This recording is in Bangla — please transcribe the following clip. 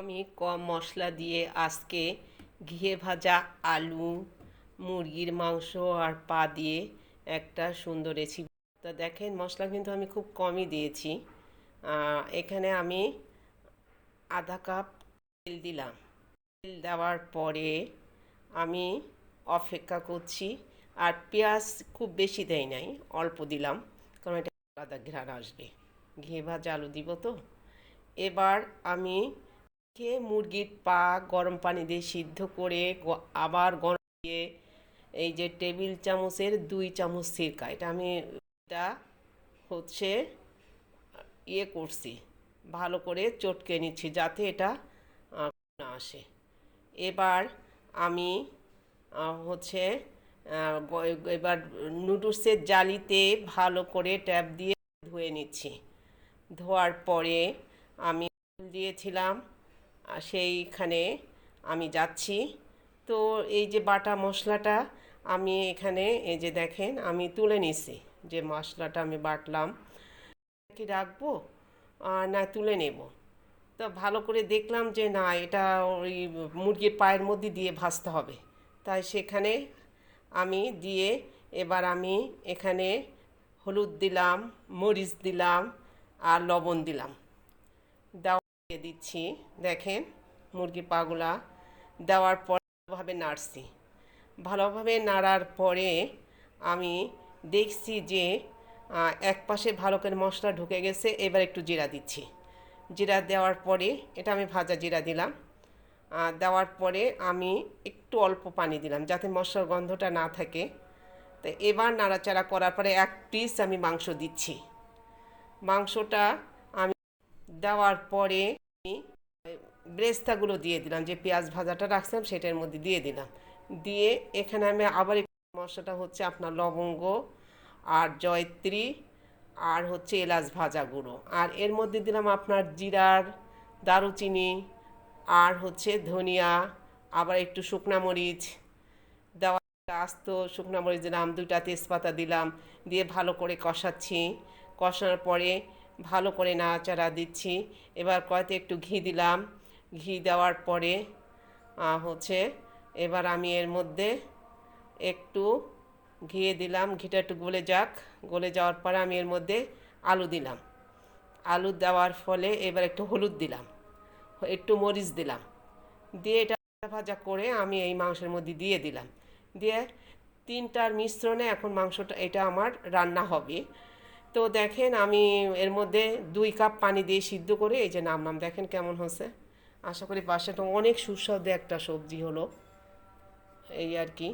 আমি কম মশলা দিয়ে আজকে ঘিয়ে ভাজা আলু, মুরগির মাংস আর পা দিয়ে একটা সুন্দর রেসিপি তা দেখেন, মশলা কিন্তু আমি খুব কমই দিয়েছি। এখানে আমি আধা কাপ তেল দিলাম। তেল দেওয়ার পরে আমি অপেক্ষা করছি। আর পেঁয়াজ খুব বেশি দেয় নাই, অল্প দিলাম, কারণ এটা আলাদা ঘ্রাণ আসবে। ঘিয়ে ভাজা আলু দিব তো। এবার আমি কে মুরগির পা গরম পানি দিয়ে সিদ্ধ করে আবার গরম দিয়ে এই যে টেবিল চামচের দুই চামচ সিরকা, এটা আমি এটা হচ্ছে ইয়ে করছি, ভালো করে চটকে নিচ্ছি যাতে এটা না আসে। এবার আমি হচ্ছে এবার নুডলসের জালিতে ভালো করে ট্যাপ দিয়ে ধুয়ে নিচ্ছি। ধোয়ার পরে আমি দিয়েছিলাম সেইখানে আমি যাচ্ছি। তো এই যে বাটা মশলাটা আমি এখানে, এই যে দেখেন, আমি তুলে নিছি যে মশলাটা আমি বাটলাম। কি রাখব? না, তুলে নেব। তো ভালো করে দেখলাম যে না, এটা ওই মুরগির পায়ের মধ্যে দিয়ে ভাজতে হবে। তাই সেখানে আমি দিয়ে এবার আমি এখানে হলুদ দিলাম, মরিচ দিলাম আর লবণ দিলাম। দেওয়া দিয়ে দিচ্ছি। দেখেন, মুরগির পাগুলা দেওয়ার পর ভালোভাবে নাড়ছি। ভালোভাবে নাড়ার পরে আমি দেখছি যে এক পাশে ভালো করে মশলা ঢুকে গেছে, এবার একটু জিরা দিচ্ছি। জিরা দেওয়ার পরে, এটা আমি ভাজা জিরা দিলাম। দেওয়ার পরে আমি একটু অল্প পানি দিলাম, যাতে মশলার গন্ধটা না থাকে। তো এবার নাড়াচাড়া করার পরে এক পিস আমি মাংস দিচ্ছি। মাংসটা আমি দেওয়ার পরে ব্রেস্তাগুলো দিয়ে দিলাম, যে পেঁয়াজ ভাজাটা রাখছিলাম সেটার মধ্যে দিয়ে দিলাম। দিয়ে এখানে আমি আবার মশলাটা হচ্ছে আপনার লবঙ্গ আর জয়ত্রী আর হচ্ছে এলাচ ভাজা গুঁড়ো। আর এর মধ্যে দিলাম আপনার জিরার, দারুচিনি আর হচ্ছে ধনিয়া, আবার একটু শুকনা মরিচ দেওয়া আস্ত শুকনো মরিচ দিলাম, দুইটা তেজপাতা দিলাম, দিয়ে ভালো করে কষাচ্ছি। কষানোর পরে ভালো করে নাড়াচাড়া দিচ্ছি। এবার কয়তে একটু ঘি দিলাম। ঘি দেওয়ার পরে হচ্ছে এবার আমি এর মধ্যে একটু ঘিয়ে দিলাম। ঘিটা একটু গলে যাক। গলে যাওয়ার পরে আমি এর মধ্যে আলু দিলাম। আলু দেওয়ার ফলে এবার একটু হলুদ দিলাম। একটু মরিচ দিলাম। দিয়ে এটা ভাজা ভাজা করে আমি এই মাংসের মধ্যে দিয়ে দিলাম। দিয়ে তিনটার মিশ্রণে এখন মাংসটা, এটা আমার রান্না হবে। তো দেখেন আমি এর মধ্যে দুই কাপ পানি দিয়ে সিদ্ধ করে এই যে নামলাম দেখেন কেমন হচ্ছে আশা করি বাসাটা অনেক সুস্বাদু একটা সবজি হলো। এই আর কি।